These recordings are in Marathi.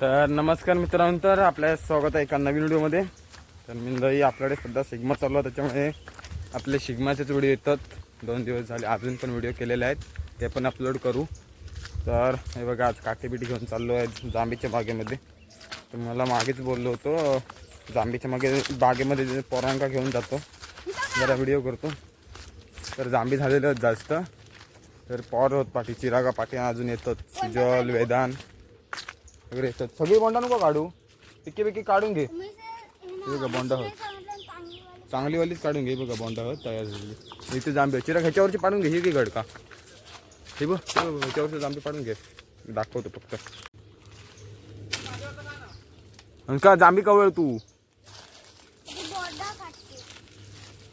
तर नमस्कार मित्रांनो तर आपल्या स्वागत आहे एका नवीन व्हिडिओमध्ये. तर मी आपल्याकडे सध्या सिग्मा चालू आहे त्याच्यामुळे आपले सिग्माचेच व्हिडिओ येतात. दोन दिवस झाले अजून पण व्हिडिओ केलेले आहेत ते पण अपलोड करू. तर हे बघा आज काटेबिटी घेऊन चाललो आहे जांबीच्या बागेमध्ये. तर मला मागेच बोललो होतो जांबीच्या मागे बागेमध्ये पोरांका घेऊन जातो. जरा व्हिडिओ करतो. तर जांबी झालेलं जास्त. तर पॉर होत पाठी चिरागा पाठी अजून येतात. सुजल वेदान येतात सगळी बोंडा नको काढू. पिके पिके काढून घे. हे बघा बोंडा होत. चांगली वालीच काढून घे बघा बोंडा होत तयार झाली. इथे जांबे चिराग ह्याच्यावरची पाडून घे ही घे गडका. हे बघ हे ह्याच्यावरची जांबे पाडून घे. दाखवतो फक्त. आणि का जांबी कवळ तू?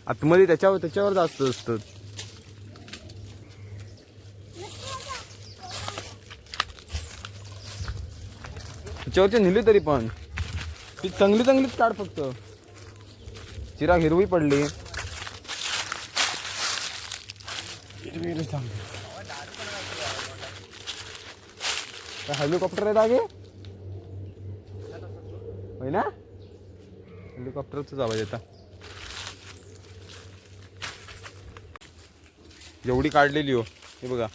आतमध्ये त्याच्यावर त्याच्यावर जास्त असतं. त्याच्यावरची नेली तरी पण. ती चांगली चांगलीच काढ फक्त. चिरा हिरवी पडली. हेलिकॉप्टर आहे दागे? होय ना? हेलिकॉप्टरचाच आवाज येता एवढी काढलेली हो हे बघा.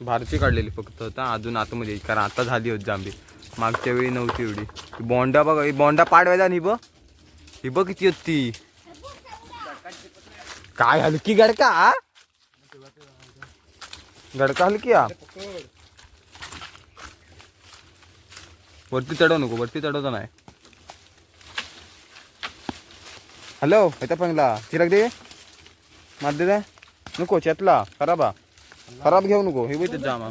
भारची काढलेली फक्त. आता अजून आतमध्ये. कारण आता झाली होती जांबी मागच्या वेळी नव्हती एवढी. बोंडा बघा ही बोंडा पाडवायचा नि बघ. ही बघ किती होती. काय हलकी गडका गडका हलकी आ वरती चढव नको वरती चढवता नाही. हॅलो येता पंगला. चिराग दे. मार दे नको चेतला खराब हा. खराब घेऊ नको. हे बघ जामा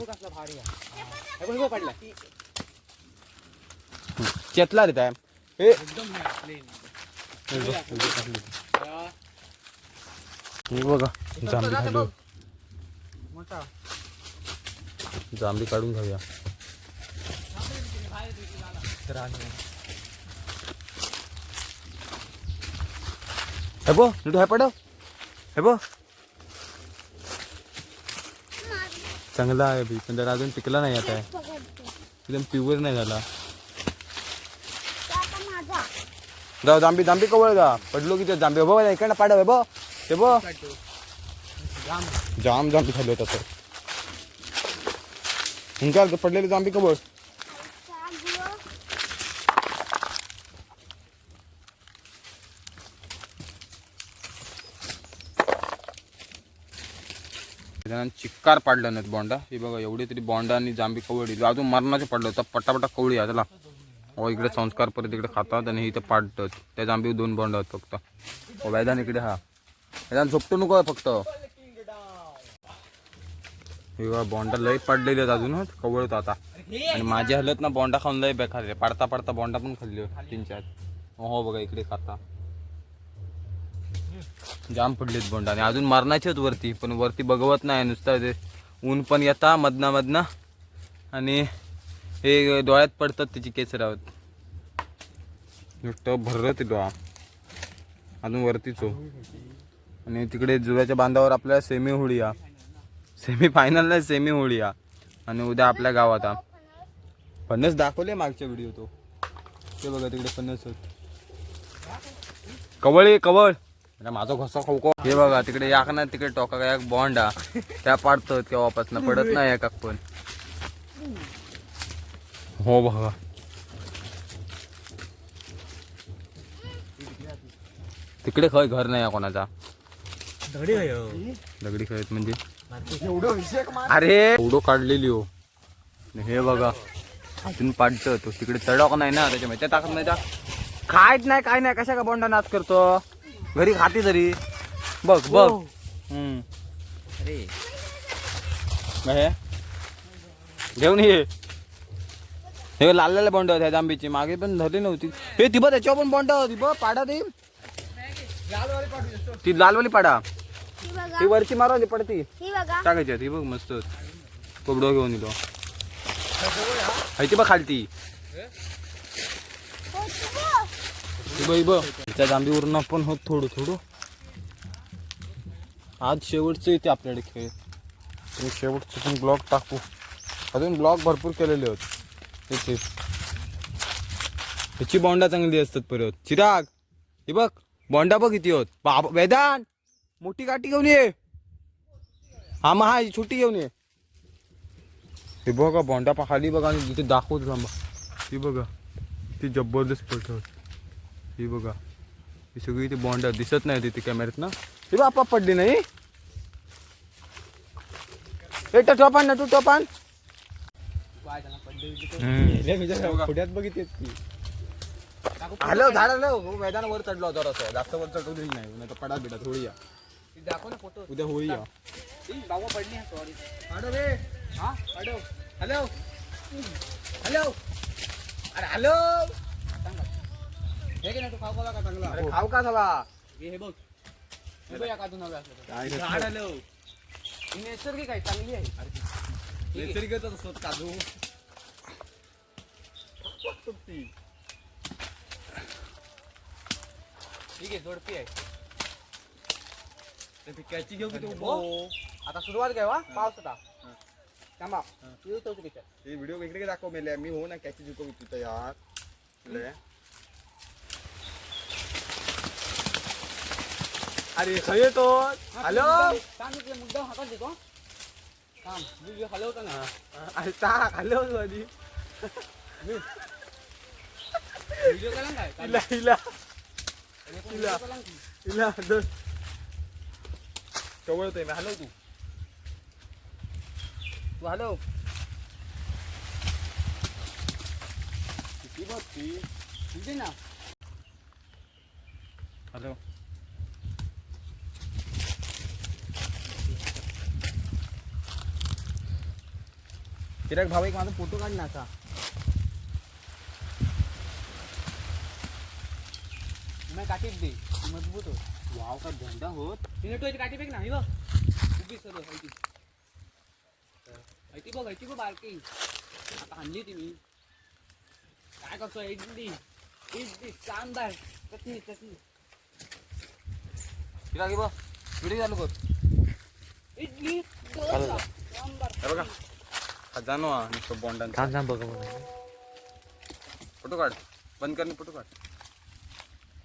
चेतला रे त्या हे हे बघा जांभी खाली जांभी काढून घेऊया हे बो नीट हाय पडव. हे बो. चांगला आहे बी पण जरा अजून पिकला नाही आता. एकदम प्युअर नाही झाला. जाऊ जांबी जांबी कवळ जा. पडलो की ते जांबी बघ इकडनं पाडव बघ. ते बघ. जाम जांबी खाली होता तर. ఇంకా पडलेले जांबी कवळ. चिक्कार पाडला नाहीत बोंडा. ही बघा एवढी तरी बोंडा आणि जांबी कवळी. अजून मरणाचे पडलं तर पटापटा कवळी आहे त्याला हो इकडे संस्कार परत इकडे खातात आणि इथं पाडतात. त्या आंबी दोन बोंड आहेत फक्त. हो वैदान इकडे हा. वैदान झोपतो नको फक्त. हे बघा बोंडा लय पडलेले आहेत अजून कवळत आता. आणि माझी हलत ना बोंडा खाऊन लय बेकार आहे. पाडता पाडता बोंडा पण खाल्ली तीन चार. हो बघा इकडे खाता. जाम पडलेत बोंडा आणि अजून मारण्याचेच वरती पण वरती बघवत नाही. नुसतं ते ऊन पण येता मधना मधना. आणि हे डोळ्यात पडतात त्याची केसरावत. नुसतं भरलं ते डोळा. अजून वरतीच हो आणि तिकडे जुव्याच्या बांधावर आपल्याला सेमी होळी या सेमी फायनलला सेमी होळी या आणि उद्या आपल्या गावात आ फणस दाखवले मागच्या व्हिडिओ तो. ते बघा तिकडे फणस होत. कवळ आहे कवळ माझा घसा खोको हे बघा तिकडे याक ना तिकडे टोका याक बॉन्ड हा. त्या पाडतात केव्हापासून पडत नाही एकाक पण. हो बघा. तिकडे खय घर नाही हा कोणाचा. दगडी खेळत म्हणजे. अरे एवढं काढलेली हो. हे बघा अजून पाडत. तो तिकडे चढक नाही ना त्याच्या त्या टाकत नाही त्या खायच नाही काय नाही कशा का बोंडा नाच करतो? घरी खाते तरी. बघ बघ. हम्म. हे. घेऊन ये. हे लाललेले बोंड आहेत जांबीची मागे पण धरली नव्हती. हे ती बघ त्याच्यावर पण बोंड होती बघ पाडा ती. ती लालवाली पाडा. ती वरची मारवली पडती. टाकायची ती बघ मस्त. कोबडो घेऊन येतो. ती बघ खालती. ही त्या जांबीवरून पण होत थोडं थोडं. आज शेवटचं येते आपल्याकडे खेळ. शेवटचं पण ब्लॉग टाकू. अजून ब्लॉग भरपूर केलेले होते त्याचे बोंडा चांगली असतात परत. चिराग, हे बघ बोंडा बघ किती होत बाबा, वेदान, मोठी काठी घेऊन ये. हा मग हा, ही छोटी घेऊन ये. हे बोंडा पा खाली बघा, आणि तिथे दाखवतो थांबा ही बघा, ती ज़बरदस्त पडत ही बघा, ही सगळी ती बोंडा दिसत नाही तिथे कॅमेऱ्यात ना. ही बापा पडली नाही. ए, टोपान ना, तू टोपान. पुढ्यात बघितली हॅलो झाड आलो मैदान वर चढलो होतो रस्ता जास्त वर चढू नाही नाही. तर पडा बिडा थोडी या. दाखव ना फोटो उद्या होई या. बाबा पडली सॉरी अडो रे. हा? Hello hello. हॅलो. अरे हॅलो. हे घे ना तू खाऊ का चांगला? अरे खाऊ का झाला? हे हे बघ. हे बघ या काजू नव्या. झाड आलं ही नैसर्गिक आहे चांगली आहे. नैसर्गिकच असतो काजू. ठीक आहे जोडपी आहे. कॅची घेऊ की हो. आता सुरुवात काय वा पाऊस होता थांबा. तू तो किती हे व्हिडिओ इकडे दाखव मेले मी हो ना कॅची जिंकव तिथं यार. ले. अरे खय येतो हॅलो? सांगितलं मुद्दा हातात देतो काम व्हिडिओ हलवतो ना. अरे टाक हॅलो आधी. व्हिडिओ करा काय इला इला व्हिडिओ करा की. इला दस कवळतोय मी हॅलो तू तू हॅलो किती भाऊ एक माझा फोटो काढ ना असा मैं काठीत दे। मजबूत हो। वाव का झंडा होत तिने टोची काठी पेक ना ही बघ। उभी सर ऐकी ऐकी बघ ऐकी बघ बारकी. आता आणली ती मी. काय करतो इडली इडली शानदार. चटणी चटणी. चिराग बघ व्हिडिओ चालू कर. इडली. डोसा, हे बघा. खजानो नुसतं बॉन्डांचा थांब थांब बघ फोटो काढ. बंद करणे फोटो काढ.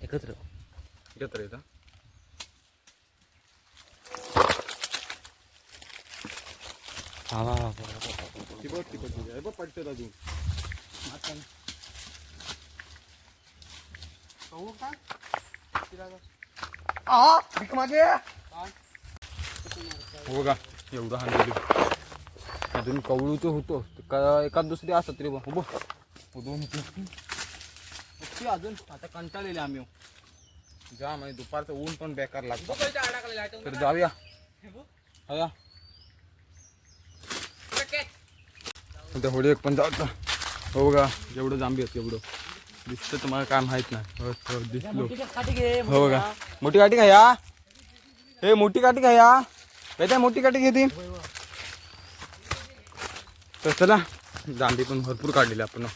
एकत्र. घेत रे इथं. ती बघ ती कशी आहे. हे बघ पडते अजून. हो बघा एवढं हाणलेली. अजून कवळूचं होतो का एखाद दुसरी असत रे बा. हो बघ. हो दोन होते. ती अजून. आता कंटाळलेले आम्ही. जा म्हणजे दुपारचं ऊन पण बेकार लागतो. तर जाऊया. हया उद्या होळी एक पण जाऊ हो बघा जेवढं जांबी आहेत एवढं दिसतं तुम्हाला काय माहीत नाही. हो, दिसलो बघा. मोठी काठी का या. हे मोठी काठी का या. काय मोठी काठी घेते तर चला जांभी पण भरपूर काढलेली आपण.